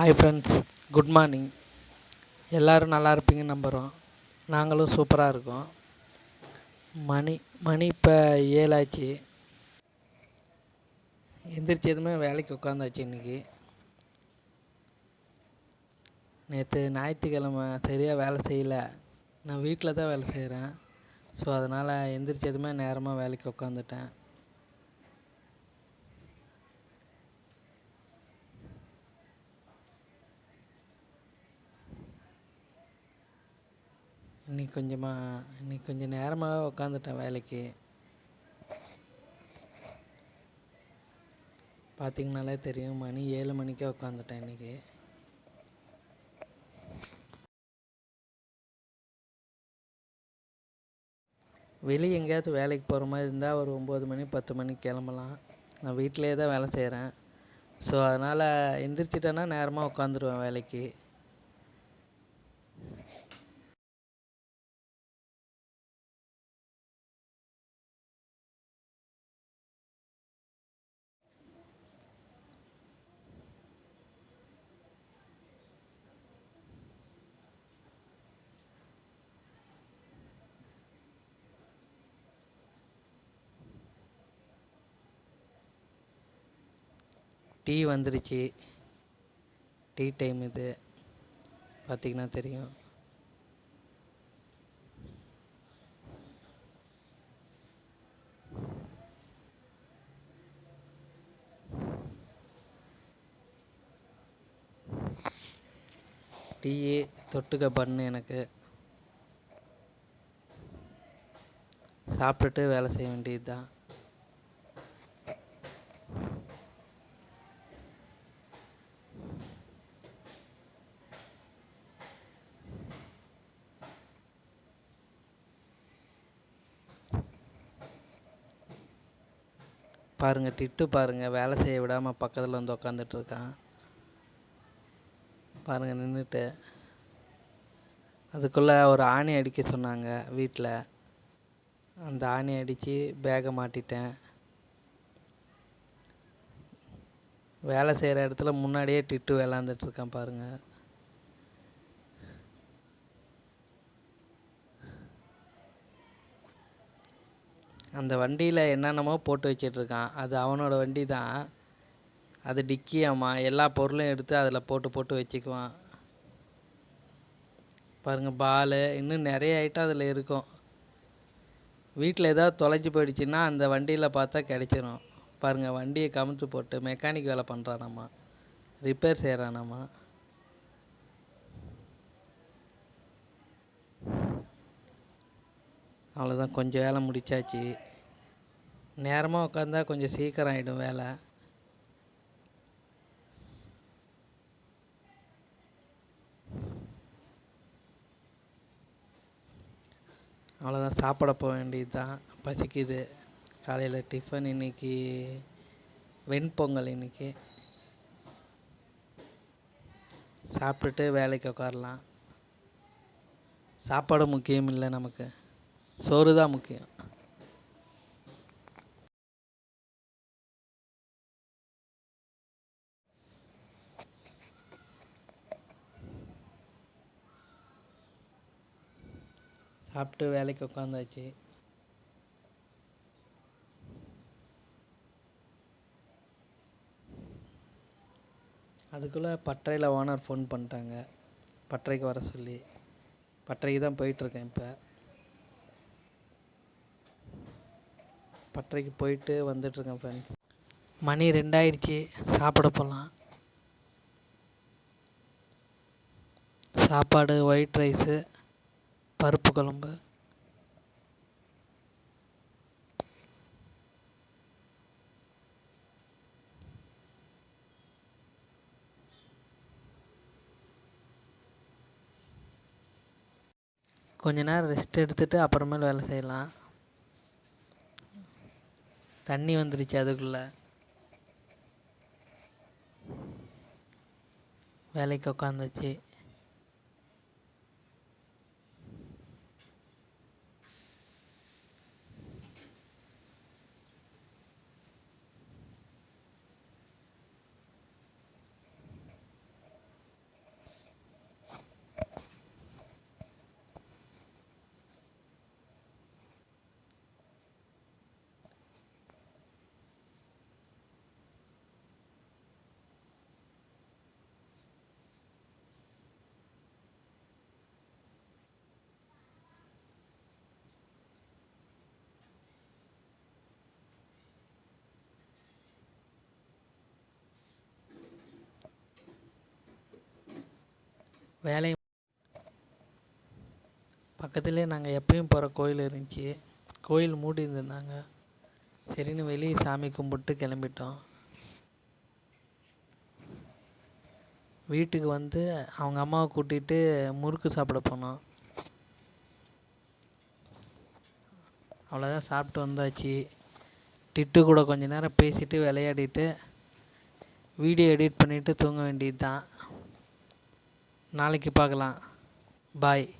Hi friends good morning எல்லோரும் நல்லா இருப்பீங்கன்னு நம்புகிறோம் நாங்களும் சூப்பராக இருக்கோம். மணி மணி இப்போ ஏழாச்சு. எந்திரிச்சதுமே வேலைக்கு உட்காந்தாச்சு இன்றைக்கி நேற்று ஞாயிற்றுக்கிழமை சரியாக வேலை செய்யலை. நான் வீட்டில் தான் வேலை செய்கிறேன் ஸோ அதனால் எந்திரிச்சதுமே நேரமாக வேலைக்கு உட்காந்துட்டேன் இன்னைக்கு கொஞ்சமாக இன்னைக்கு கொஞ்சம் நேரமாகவே உட்காந்துட்டேன் வேலைக்கு. பார்த்தீங்கனாலே தெரியும் மணி ஏழு மணிக்கே உட்காந்துட்டேன் இன்றைக்கி வெளியே எங்கேயாவது வேலைக்கு போகிற மாதிரி இருந்தால் ஒரு ஒம்பது மணி பத்து மணிக்கு கிளம்பலாம். நான் வீட்டிலே தான் வேலை செய்கிறேன் ஸோ அதனால் எந்திரிச்சிட்டேன்னா நேரமாக உட்காந்துருவேன் வேலைக்கு. டீ வந்துருச்சு. டீ டைம் இது. பார்த்திங்கன்னா தெரியும். டீயே தொட்டுக்க பண்ணு எனக்கு. சாப்பிட்டுட்டு வேலை செய்ய வேண்டியது தான் பாருங்கள் டிட்டு பாருங்கள் வேலை செய்ய விடாமல் பக்கத்தில் வந்து உக்காந்துட்ருக்கான் பாருங்கள் நின்றுட்டு அதுக்குள்ளே ஒரு ஆணி அடிக்க சொன்னாங்க வீட்டில் அந்த ஆணி அடித்து பேகை மாட்டிட்டேன். வேலை செய்கிற இடத்துல முன்னாடியே டிட்டு விளாண்டுட்ருக்கான் பாருங்கள் அந்த வண்டியில் என்னென்னமோ போட்டு வச்சிட்ருக்கான். அது அவனோட வண்டி தான் அது டிக்கியாம்மா எல்லா பொருளும் எடுத்து அதில் போட்டு போட்டு வச்சுக்குவான். பாருங்கள் பாலு இன்னும் நிறைய ஐட்டம் அதில் இருக்கும். வீட்டில் ஏதாவது தொலைஞ்சி போயிடுச்சுன்னா அந்த வண்டியில் பார்த்தா கிடைச்சிரும். பாருங்கள் வண்டியை கமுத்து போட்டு மெக்கானிக் வேலை பண்ணுறானாம்மா ரிப்பேர் செய்கிறானாம்மா அவ்வளோதான் கொஞ்சம் வேலை முடிச்சாச்சு. நேரமாக உட்காந்தா கொஞ்சம் சீக்கிரம் ஆகிடும் வேலை. அவ்வளோதான் சாப்பிட போக வேண்டியது தான் பசிக்குது. காலையில் டிஃபன் இன்றைக்கி வெண்பொங்கல் இன்றைக்கி சாப்பிட்டுட்டு வேலைக்கு உட்காரலாம். சாப்பாடு முக்கியம் இல்லை நமக்கு. சோறு தான் முக்கியம். சாப்பிட்டு வேலைக்கு உட்காந்தாச்சு அதுக்குள்ளே பட்டறையில் ஓனர் ஃபோன் பண்ணிட்டாங்க. பட்டறைக்கு வர சொல்லி. பட்டறைக்கு தான் போயிட்டுருக்கேன் இப்போ. பட்டறைக்கு போயிட்டு வந்துட்டுருக்கேன் ஃப்ரெண்ட்ஸ் மணி ரெண்டாயிடுச்சு சாப்பிட போகலாம் சாப்பாடு ஒயிட் ரைஸு பருப்பு குழம்பு. கொஞ்ச நேரம் ரெஸ்ட் எடுத்துகிட்டு அப்புறமேல் வேலை செய்யலாம். தண்ணி வந்துருச்சு அதுக்குள்ளே. வேலைக்கு உட்காந்துச்சு வேலையும் பக்கத்துலேயே நாங்கள் எப்பயும் போகிற கோயில் இருந்துச்சு. கோயில் மூடி இருந்திருந்தாங்க. சரின்னு வெளியே சாமி கும்பிட்டு கிளம்பிட்டோம். வீட்டுக்கு வந்து அவங்க அம்மாவை கூட்டிகிட்டு முறுக்கு சாப்பிட போனோம். அவ்வளோதான் சாப்பிட்டு வந்தாச்சு. டிட்டு கூட கொஞ்ச நேரம் பேசிட்டு விளையாடிட்டு வீடியோ எடிட் பண்ணிவிட்டு தூங்க வேண்டியது தான் நாளைக்கு பார்க்கலாம். பாய்